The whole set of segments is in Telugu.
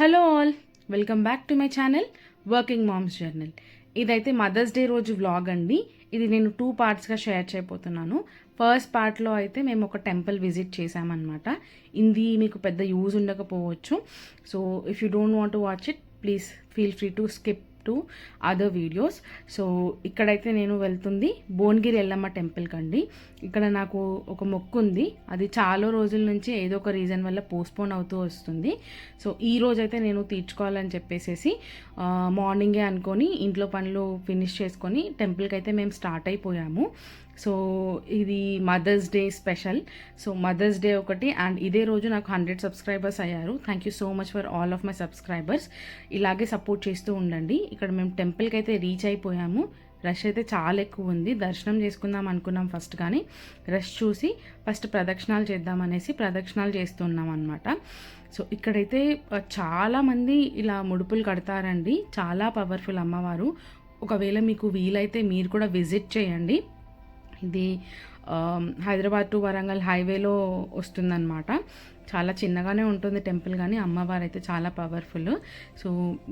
Hello all welcome back to my channel working moms journal. ఇదైతే మదర్స్ డే రోజు వ్లాగ్ అండి. ఇది నేను టూ పార్ట్స్గా షేర్ చేయబోతున్నాను. ఫస్ట్ పార్ట్లో అయితే మేము ఒక టెంపుల్ విజిట్ చేసామన్నమాట ఇది మీకు పెద్ద యూజ్ ఉండకపోవచ్చు. So if you don't want to watch it please feel free to skip to other videos so ఇక్కడైతే నేను వెళ్తుంది. భువనగిరి ఎల్లమ్మ టెంపుల్కి అండి. ఇక్కడ నాకు ఒక మొక్కు ఉంది. అది చాలా రోజుల నుంచి ఏదో ఒక రీజన్ వల్ల పోస్ట్పోన్ అవుతూ వస్తుంది. సో ఈ రోజైతే నేను తీర్చుకోవాలని చెప్పేసేసి మార్నింగే అనుకొని ఇంట్లో పనులు ఫినిష్ చేసుకొని టెంపుల్కి అయితే మేము స్టార్ట్ అయిపోయాము. సో ఇది mother's day special. So mother's day ఒకటి అండ్ ఇదే రోజు నాకు హండ్రెడ్ సబ్స్క్రైబర్స్ అయ్యారు. Thank you so much for all of my subscribers ఇలాగే సపోర్ట్ చేస్తూ ఉండండి. ఇక్కడ మేము టెంపుల్కి అయితే రీచ్ అయిపోయాము. రష్ అయితే చాలా ఎక్కువ ఉంది. దర్శనం చేసుకుందాం అనుకున్నాం ఫస్ట్ కానీ రష్ చూసి ఫస్ట్ ప్రదక్షిణాలు చేద్దాం అనేసి ప్రదక్షిణాలు చేస్తున్నాం అనమాట సో ఇక్కడైతే చాలామంది ఇలా ముడుపులు కడతారండి. చాలా పవర్ఫుల్ అమ్మవారు. ఒకవేళ మీకు వీలైతే మీరు కూడా విజిట్ చేయండి. ఇది హైదరాబాద్ టు వరంగల్ హైవేలో వస్తుందన్నమాట. చాలా చిన్నగానే ఉంటుంది టెంపుల్ కానీ అమ్మవారు అయితే చాలా పవర్ఫుల్ సో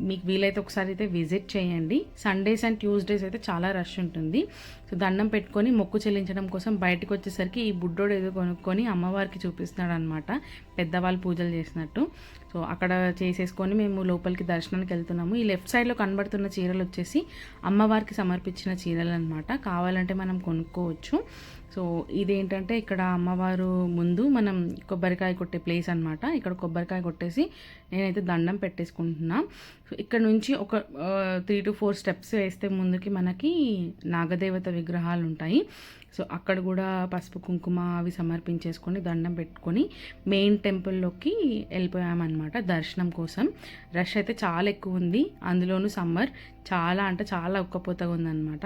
మీకు వీలైతే ఒకసారి అయితే విజిట్ చేయండి. సండేస్ అండ్ ట్యూస్డేస్ అయితే చాలా రష్ ఉంటుంది. సో దండం పెట్టుకొని మొక్కు చెల్లించడం కోసం బయటకు వచ్చేసరికి ఈ బుడ్డోడు ఏదో కొనుక్కొని అమ్మవారికి చూపిస్తున్నాడు అనమాట పెద్దవాళ్ళు పూజలు చేసినట్టు. సో అక్కడ చేసేసుకొని మేము లోపలికి దర్శనానికి వెళ్తున్నాము. ఈ లెఫ్ట్ సైడ్లో కనబడుతున్న చీరలు వచ్చేసి అమ్మవారికి సమర్పించిన చీరలు అనమాట కావాలంటే మనం కొనుక్కోవచ్చు. సో ఇదేంటంటే ఇక్కడ అమ్మవారు ముందు మనం కొబ్బరికాయ కొట్టే ప్లేస్ అనమాట ఇక్కడ కొబ్బరికాయ కొట్టేసి నేనైతే దండం పెట్టేసుకుంటున్నా. ఇక్కడ నుంచి ఒక త్రీ టు ఫోర్ స్టెప్స్ వేస్తే ముందుకి మనకి నాగదేవత విగ్రహాలు ఉంటాయి. సో అక్కడ కూడా పసుపు కుంకుమ అవి సమర్పించేసుకొని దండం పెట్టుకొని మెయిన్ టెంపుల్లోకి వెళ్ళిపోయామన్నమాట దర్శనం కోసం. రష్ అయితే చాలా ఎక్కువ ఉంది. అందులోనూ సమ్మర్ చాలా అంటే చాలా ఉక్కపోతగా ఉందన్నమాట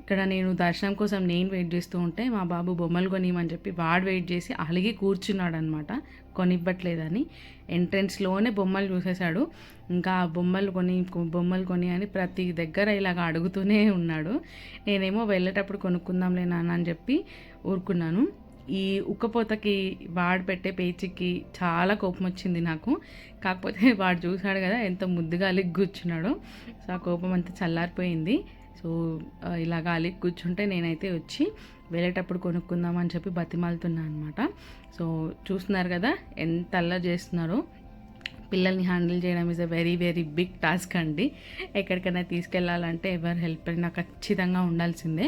ఇక్కడ నేను దర్శనం కోసం నేను వెయిట్ చేస్తూ ఉంటే మా బాబు బొమ్మలు కొనియమని చెప్పి వాడు వెయిట్ చేసి అలిగి కూర్చున్నాడు అనమాట కొనివ్వట్లేదని. ఎంట్రెన్స్లోనే బొమ్మలు చూసేశాడు. ఇంకా బొమ్మలు కొని బొమ్మలు కొని అని ప్రతి దగ్గర ఇలాగ అడుగుతూనే ఉన్నాడు. నేనేమో వెళ్ళేటప్పుడు కొనుక్కుందాంలే నాన్న అని చెప్పి ఊరుకున్నాను. ఈ ఉక్కపోతకి వాడు పెట్టే పేచికి చాలా కోపం వచ్చింది నాకు. కాకపోతే వాడు చూశాడు కదా ఎంత ముద్దుగా అలిగి కూర్చున్నాడో. సో ఆ కోపం అంతా చల్లారిపోయింది. సో ఇలాగ అలిగి కూర్చుంటే నేనైతే వచ్చి వెళ్ళేటప్పుడు కొనుక్కుందామని చెప్పి బతిమాలుతున్నా అనమాట సో చూస్తున్నారు కదా ఎంత అల్లా చేస్తున్నారో. పిల్లల్ని హ్యాండిల్ చేయడం is a very very big task అండి. ఎక్కడికైనా తీసుకెళ్ళాలంటే ఎవరు హెల్ప్ అయినా ఖచ్చితంగా ఉండాల్సిందే.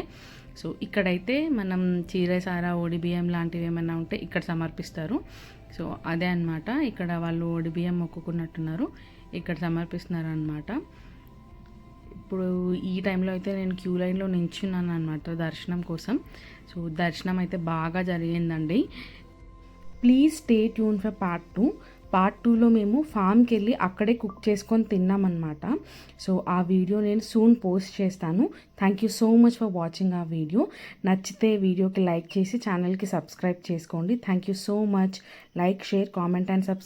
సో ఇక్కడైతే మనం చీరసారా ఓడి బియ్యం లాంటివి ఏమైనా ఉంటే ఇక్కడ సమర్పిస్తారు. సో అదే అన్నమాట. ఇక్కడ వాళ్ళు ఓడి బియ్యం మొక్కుకున్నట్టున్నారు. ఇక్కడ సమర్పిస్తున్నారు అనమాట ఇప్పుడు ఈ టైంలో అయితే నేను క్యూ లైన్లో నించున్నాను అనమాట దర్శనం కోసం. సో దర్శనం అయితే బాగా జరిగిందండి. Please stay tuned for part two. Part టూలో మేము ఫామ్కి వెళ్ళి అక్కడే కుక్ చేసుకొని తిన్నామన్నమాట. సో ఆ వీడియో నేను సూన్ పోస్ట్ చేస్తాను. Thank you so much for watching ఆ వీడియో నచ్చితే వీడియోకి లైక్ చేసి ఛానల్కి సబ్స్క్రైబ్ చేసుకోండి. Thank you so much like share comment and subscribe